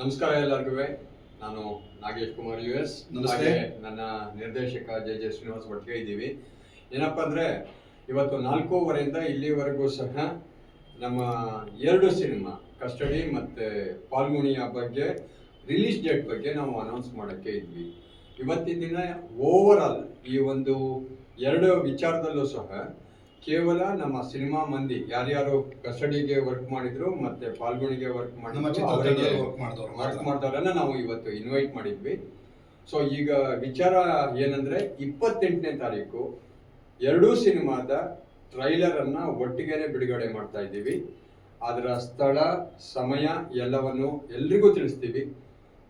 ನಮಸ್ಕಾರ ಎಲ್ಲರಿಗೂ. ನಾನು ನಾಗೇಶ್ ಕುಮಾರ್ ಯು ಎಸ್ ನಮಸ್ತೆ. ನನ್ನ ನಿರ್ದೇಶಕ ಜೆ ಜೆ ಶ್ರೀನಿವಾಸ್ ಒಟ್ಟಿಗೆ ಇದ್ದೀವಿ. ಏನಪ್ಪ ಅಂದರೆ ಇವತ್ತು ನಾಲ್ಕೂವರೆಯಿಂದ ಇಲ್ಲಿವರೆಗೂ ಸಹ ನಮ್ಮ ಎರಡು ಸಿನಿಮಾ ಕಸ್ಟಡಿ ಮತ್ತು ಪಾಲ್ಗುಣಿಯ ಬಗ್ಗೆ ರಿಲೀಸ್ ಡೇಟ್ ಬಗ್ಗೆ ನಾವು ಅನೌನ್ಸ್ ಮಾಡೋಕ್ಕೆ ಇದ್ವಿ. ಇವತ್ತಿನ ದಿನ ಓವರ್ ಆಲ್ ಈ ಒಂದು ಎರಡು ವಿಚಾರದಲ್ಲೂ ಸಹ ಕೇವಲ ನಮ್ಮ ಸಿನಿಮಾ ಮಂದಿ ಯಾರ್ಯಾರು ಕಸ್ಟಡಿಗೆ ವರ್ಕ್ ಮಾಡಿದ್ರು ಮತ್ತೆ ಪಾಲ್ಗುಣಿಗೆ ವರ್ಕ್ ಮಾಡಿದ್ರು ವರ್ಕ್ ಮಾಡ್ದವ್ರನ್ನ ನಾವು ಇವತ್ತು ಇನ್ವೈಟ್ ಮಾಡಿದ್ವಿ. ಸೊ ಈಗ ವಿಚಾರ ಏನಂದ್ರೆ ಇಪ್ಪತ್ತೆಂಟನೇ ತಾರೀಕು ಎರಡೂ ಸಿನಿಮಾದ ಟ್ರೈಲರ್ ಅನ್ನ ಒಟ್ಟಿಗೆನೆ ಬಿಡುಗಡೆ ಮಾಡ್ತಾ ಇದ್ದೀವಿ. ಅದರ ಸ್ಥಳ ಸಮಯ ಎಲ್ಲವನ್ನು ಎಲ್ರಿಗೂ ತಿಳಿಸ್ತೀವಿ.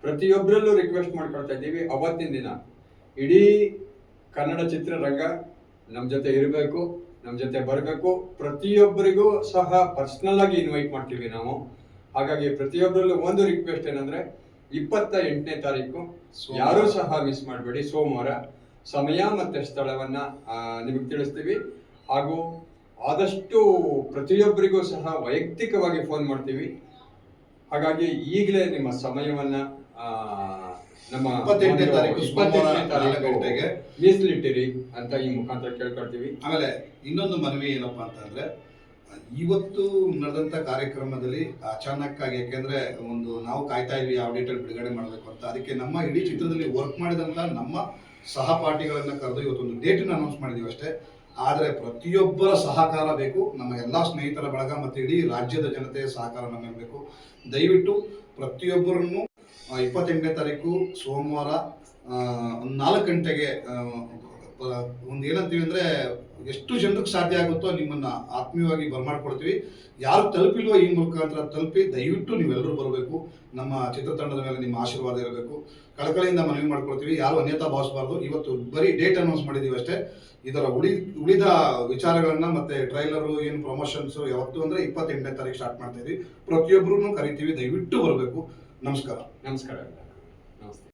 ಪ್ರತಿಯೊಬ್ಬರಲ್ಲೂ ರಿಕ್ವೆಸ್ಟ್ ಮಾಡ್ಕೊಳ್ತಾ ಇದ್ದೀವಿ. ಅವತ್ತಿನ ದಿನ ಇಡೀ ಕನ್ನಡ ಚಿತ್ರರಂಗ ನಮ್ಮ ಜೊತೆ ಇರಬೇಕು. ನಮ್ಮ ಜೊತೆ ಬರಬೇಕು. ಪ್ರತಿಯೊಬ್ಬರಿಗೂ ಸಹ ಪರ್ಸ್ನಲ್ ಆಗಿ ಇನ್ವೈಟ್ ಮಾಡ್ತೀವಿ ನಾವು. ಹಾಗಾಗಿ ಪ್ರತಿಯೊಬ್ಬರಲ್ಲೂ ಒಂದು ರಿಕ್ವೆಸ್ಟ್ ಏನಂದ್ರೆ ಇಪ್ಪತ್ತ ಎಂಟನೇ ತಾರೀಕು. ಯಾರೂ ಸಹ ಮಿಸ್ ಮಾಡಬೇಡಿ. ಸೋಮವಾರ ಸಮಯ ಮತ್ತೆ ಸ್ಥಳವನ್ನ ನಿಮಗೆ ತಿಳಿಸ್ತೀವಿ. ಹಾಗೂ ಆದಷ್ಟು ಪ್ರತಿಯೊಬ್ಬರಿಗೂ ಸಹ ವೈಯಕ್ತಿಕವಾಗಿ ಫೋನ್ ಮಾಡ್ತೀವಿ. ಹಾಗಾಗಿ ಈಗಲೇ ನಿಮ್ಮ ಸಮಯವನ್ನ ಆ, ನಮ್ಮ ಇಪ್ಪತ್ತೆಂಟನೇ ತಾರೀಕು ಇಪ್ಪತ್ತೆಂಟನೇ ಗಂಟೆಗೆ. ಮೀಸಲಿಟ್ಟಿರಿ ಅಂತ ಈ ಮುಖಾಂತರ ಕೇಳ್ಕೊಳ್ತೀವಿ ಆಮೇಲೆ ಇನ್ನೊಂದು ಮನವಿ ಏನಪ್ಪಾ ಅಂತಂದ್ರೆ ಇವತ್ತು ನಡೆದಂತ ಕಾರ್ಯಕ್ರಮದಲ್ಲಿ ಅಚಾನಕ್ ಆಗಿ ಯಾಕೆಂದ್ರೆ ಒಂದು ನಾವು ಕಾಯ್ತಾ ಇದ್ವಿ ಯಾವ ಡೇಟಲ್ಲಿ ಬಿಡುಗಡೆ ಮಾಡಬೇಕು ಅಂತ ಅದಕ್ಕೆ ನಮ್ಮ ಇಡೀ ಚಿತ್ರದಲ್ಲಿ ವರ್ಕ್ ಮಾಡಿದಂತ ನಮ್ಮ ಸಹಪಾಠಿಗಳನ್ನ ಕರೆದು ಇವತ್ತೊಂದು ಡೇಟನ್ನು ಅನೌನ್ಸ್ ಮಾಡಿದೀವಿ ಅಷ್ಟೇ ಆದರೆ ಪ್ರತಿಯೊಬ್ಬರ ಸಹಕಾರ ಬೇಕು. ನಮ್ಮ ಎಲ್ಲ ಸ್ನೇಹಿತರ ಬಳಗ ಮತ್ತು ಇಡೀ ರಾಜ್ಯದ ಜನತೆಯ ಸಹಕಾರ ನಮಗೆ ಬೇಕು. ದಯವಿಟ್ಟು ಪ್ರತಿಯೊಬ್ಬರನ್ನು ಇಪ್ಪತ್ತೆಂಟನೇ ತಾರೀಕು ಸೋಮವಾರ ಒಂದು ನಾಲ್ಕು ಗಂಟೆಗೆ ಒಂದು ಏನಂತೀವಿ ಅಂದರೆ ಎಷ್ಟು ಜನರಿಗೆ ಸಾಧ್ಯ ಆಗುತ್ತೋ ನಿಮ್ಮನ್ನು ಆತ್ಮೀಯವಾಗಿ ಬರಮಾಡ್ಕೊಡ್ತೀವಿ. ಯಾರು ತಲುಪಿಲ್ವೋ ಈ ಮುಖಾಂತರ ತಲುಪಿ ದಯವಿಟ್ಟು ನೀವೆಲ್ಲರೂ ಬರಬೇಕು. ನಮ್ಮ ಚಿತ್ರತಂಡದ ಮೇಲೆ ನಿಮ್ಮ ಆಶೀರ್ವಾದ ಇರಬೇಕು. ಕಳಕಳಿಯಿಂದ ಮನವಿ ಮಾಡ್ಕೊಳ್ತೀವಿ ಯಾರು ಅನ್ಯತಾ ಭಾವಿಸಬಾರ್ದು. ಇವತ್ತು ಬರೀ ಡೇಟ್ ಅನೌನ್ಸ್ ಮಾಡಿದೀವಿ ಅಷ್ಟೇ. ಇದರ ಉಳಿ ಉಳಿದ ವಿಚಾರಗಳನ್ನ ಮತ್ತೆ ಟ್ರೈಲರು ಏನು ಪ್ರಮೋಷನ್ಸು ಯಾವತ್ತು ಅಂದರೆ ಇಪ್ಪತ್ತೆಂಟನೇ ತಾರೀಕು ಸ್ಟಾರ್ಟ್ ಮಾಡ್ತಾ ಇದ್ದೀವಿ ಪ್ರತಿಯೊಬ್ಬರೂ ಕರಿತೀವಿ. ದಯವಿಟ್ಟು ಬರಬೇಕು. ನಮಸ್ಕಾರ. ನಮಸ್ಕಾರ. ನಮಸ್ತೆ.